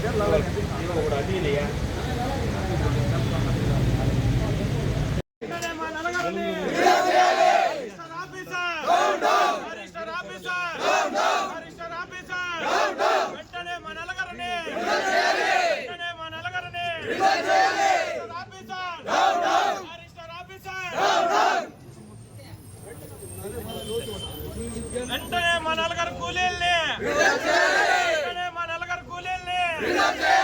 వెంటనే Brilhante!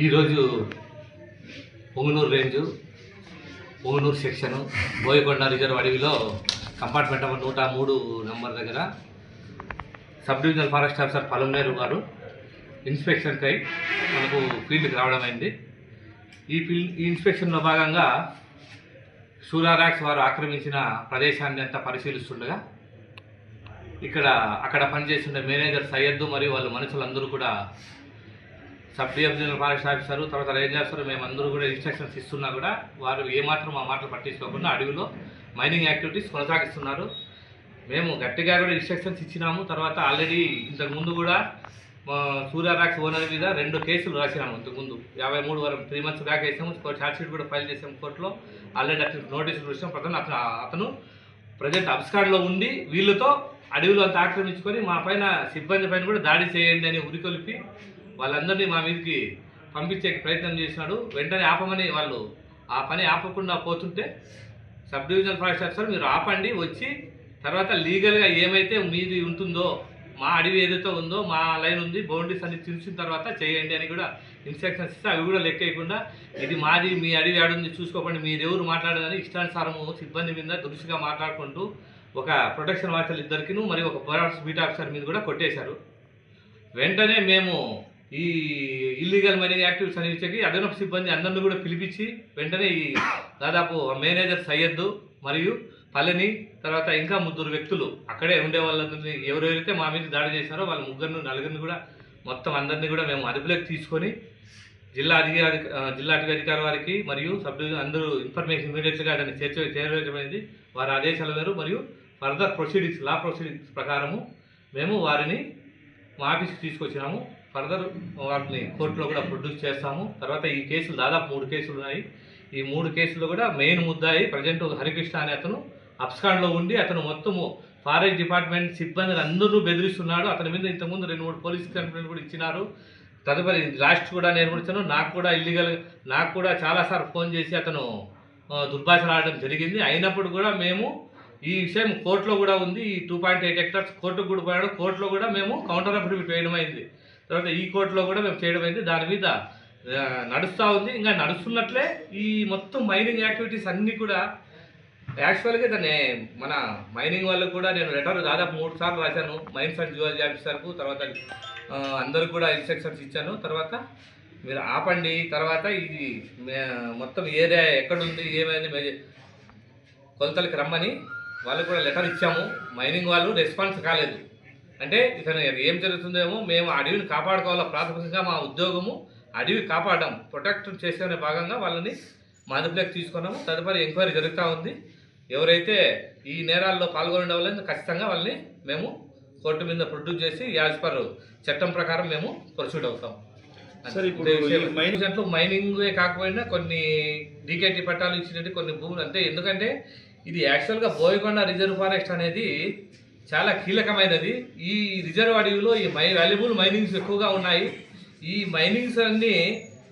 ఈరోజు Punganur range Punganur section Boyakonda reserve అడవిలో కంపార్ట్మెంట్ నెంబర్ నూట మూడు నెంబర్ దగ్గర sub divisional forest officer Palamaner గారు ఇన్స్పెక్షన్కై మనకు ఫీల్డ్కి రావడం అయింది. ఈ ఫీల్డ్ ఈ ఇన్స్పెక్షన్లో భాగంగా షూరారాక్స్ వారు ఆక్రమించిన ప్రదేశాన్ని అంతా పరిశీలిస్తుండగా ఇక్కడ అక్కడ పనిచేస్తున్న మేనేజర్ సయ్యద్దు మరియు వాళ్ళ మనుషులందరూ కూడా సబ్ డివిజనల్ ఫారెస్ట్ ఆఫీసర్ తర్వాత రేంజ్ ఆఫీసర్ మేమందరూ కూడా ఇన్స్ట్రక్షన్స్ ఇస్తున్నా కూడా వారు ఏమాత్రం మా మాటలు పట్టించుకోకుండా అడవిలో మైనింగ్ యాక్టివిటీస్ కొనసాగిస్తున్నారు. మేము గట్టిగా కూడా ఇన్స్ట్రక్షన్స్ ఇచ్చినాము. తర్వాత ఆల్రెడీ ఇంతకు ముందు కూడా మా ఓనర్ మీద రెండు కేసులు రాసినాము ఇంతకుముందు. యాభై మూడు వరకు త్రీ మంత్స్ బ్యాక్ వేసాము. ఛార్జ్షీట్ కూడా ఫైల్ చేసాము కోర్టులో. ఆల్రెడీ అతను నోటీసులు వచ్చాము ప్రధాన అతను అతను ప్రజెంట్ అబ్స్కార్డ్లో ఉండి వీళ్ళతో అడవిలో అంత ఆక్రమించుకొని మా పైన సిబ్బంది పైన కూడా దాడి చేయండి అని ఉరికొలిపి వాళ్ళందరినీ మా మీదకి పంపించే ప్రయత్నం చేసినాడు వెంటనే ఆపమని వాళ్ళు ఆ పని ఆపకుండా పోతుంటే సబ్ డివిజనల్ ఫారెస్ట్ ఆఫీసర్ మీరు ఆపండి వచ్చి తర్వాత లీగల్గా ఏమైతే మీది ఉంటుందో మా అడవి ఏదైతే ఉందో మా లైన్ ఉంది బౌండరీస్ అన్ని తెలిసిన తర్వాత చేయండి అని కూడా ఇన్స్ట్రక్షన్స్ ఇస్తే అవి కూడా లెక్కేయకుండా ఇది మాది మీ అడవి ఆడుంది చూసుకోకండి మీరు ఎవరు మాట్లాడదని ఇష్టానుసారము సిబ్బంది మీద దురుసుగా మాట్లాడుకుంటూ ఒక ప్రొటెక్షన్ వాచర్లు ఇద్దరికిను మరియు ఒక ఫారెస్ట్ బీట్ ఆఫీసర్ మీద కూడా కొట్టేశారు. వెంటనే మేము ఈ ఇల్లీగల్ మైనింగ్ యాక్టివిటీస్ అని చెప్పి అదనపు సిబ్బంది అందరిని కూడా పిలిపించి వెంటనే ఈ దాదాపు మేనేజర్ సయ్యద్దు మరియు పళని తర్వాత ఇంకా ముగ్గురు వ్యక్తులు అక్కడే ఉండే వాళ్ళందరినీ ఎవరెవరైతే మా మీద దాడి చేశారో వాళ్ళ ముగ్గురు నలుగురిని కూడా మొత్తం అందరినీ కూడా మేము అదుపులోకి తీసుకొని జిల్లా అధికారి జిల్లా జిల్లా అధికారి వారికి మరియు సబ్ అందరూ ఇన్ఫర్మేషన్ ఇమీడియట్గా దాన్ని చేర్చ చేరవేయడమైంది వారి ఆదేశాల మేరకు మరియు ఫర్దర్ ప్రొసీడింగ్స్ లా ప్రొసీడింగ్స్ ప్రకారము మేము వారిని మా ఆఫీస్కి తీసుకొచ్చినాము. ఫర్దర్ వాటిని కోర్టులో కూడా ప్రొడ్యూస్ చేస్తాము. తర్వాత ఈ కేసులు దాదాపు మూడు కేసులు ఉన్నాయి. ఈ మూడు కేసులు కూడా మెయిన్ ముద్దాయి ప్రజెంట్ హరికృష్ణ అనే అతను అప్స్కాండ్లో ఉండి అతను మొత్తము ఫారెస్ట్ డిపార్ట్మెంట్ సిబ్బందిని అందరూ బెదిరిస్తున్నాడు. అతని మీద ఇంతకుముందు రెండు మూడు పోలీస్ కంప్లైంట్ కూడా ఇచ్చినారు. తదుపరి లాస్ట్ కూడా నేను కూడా ఇచ్చాను. నాకు కూడా ఇల్లీగల్ నాకు కూడా చాలాసార్లు ఫోన్ చేసి అతను ఆ, దుర్భాషలు ఆడడం జరిగింది. అయినప్పుడు కూడా మేము ఈ విషయం కోర్టులో కూడా ఉంది. ఈ టూ పాయింట్ ఎయిట్ హెక్టర్స్ కోర్టుకు కూడా పోయాడు. కోర్టులో కూడా మేము కౌంటర్ అఫిడవిట్ వేయడం అయింది తర్వాత ఈ కోర్టులో కూడా మేము చేయడం అయింది దాని మీద నడుస్తూ ఉంది. ఇంకా నడుస్తున్నట్లే ఈ మొత్తం మైనింగ్ యాక్టివిటీస్ అన్నీ కూడా యాక్చువల్గా దాన్ని మన మైనింగ్ వాళ్ళకు కూడా నేను లెటర్ దాదాపు మూడు సార్లు రాశాను. మైన్స్ అండ్ జువాలజీ ఆఫీసర్కు తర్వాత ఆ, కూడా ఇన్స్ట్రక్షన్స్ ఇచ్చాను. తర్వాత మీరు ఆపండి. తర్వాత ఇది మొత్తం ఏరియా ఎక్కడుంది ఏమైంది కొలతలకు రమ్మని వాళ్ళకు కూడా లెటర్ ఇచ్చాము. మైనింగ్ వాళ్ళు రెస్పాన్స్ కాలేదు. అంటే ఇతను ఏం జరుగుతుందేమో మేము అడవిని కాపాడుకోవాలో ప్రాథమికంగా మా ఉద్యోగము అడవి కాపాడడం ప్రొటెక్ట్ చేసే భాగంగా వాళ్ళని మా అదుపులోకి తీసుకున్నాము. తదుపరి ఎంక్వైరీ జరుగుతూ ఉంది. ఎవరైతే ఈ నేరాల్లో పాల్గొనే వాళ్ళని ఖచ్చితంగా వాళ్ళని మేము కోర్టు మీద ప్రొడ్యూస్ చేసి యాజ్ పర్ చట్టం ప్రకారం మేము ప్రొసీడ్ అవుతాం. మైనింగ్- మైనింగే కాకపోయినా కొన్ని డీకేటీ పట్టాలు ఇచ్చినట్టు కొన్ని భూములు అంతే ఎందుకంటే ఇది యాక్చువల్గా బోయకొండ రిజర్వ్ ఫారెస్ట్ అనేది చాలా కీలకమైనది. ఈ రిజర్వ్ అడవిలో ఈ మై వాల్యుబుల్ మైనింగ్స్ ఎక్కువగా ఉన్నాయి. ఈ మైనింగ్స్ అన్నీ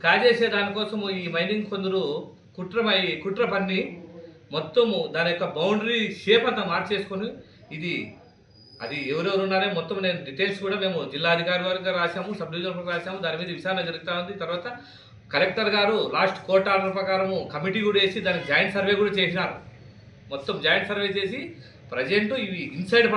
కాజేసే దానికోసం ఈ మైనింగ్ కొందరు కుట్రమై కుట్ర పన్ని మొత్తము దాని యొక్క బౌండరీ షేప్ అంతా మార్చేసుకొని ఇది అది ఎవరెవరు ఉన్నారో మొత్తం నేను డీటెయిల్స్ కూడా మేము జిల్లా అధికారి వారికి రాసాము సబ్ డివిజన్ రాసాము దాని మీద విచారణ జరుగుతూ ఉంది. తర్వాత కలెక్టర్ గారు లాస్ట్ కోర్ట్ ఆర్డర్ ప్రకారము కమిటీ కూడా వేసి దానికి జాయింట్ సర్వే కూడా చేసినారు. మొత్తం జాయింట్ సర్వే చేసి ప్రజెంట్ ఇవి ఇన్సైడ్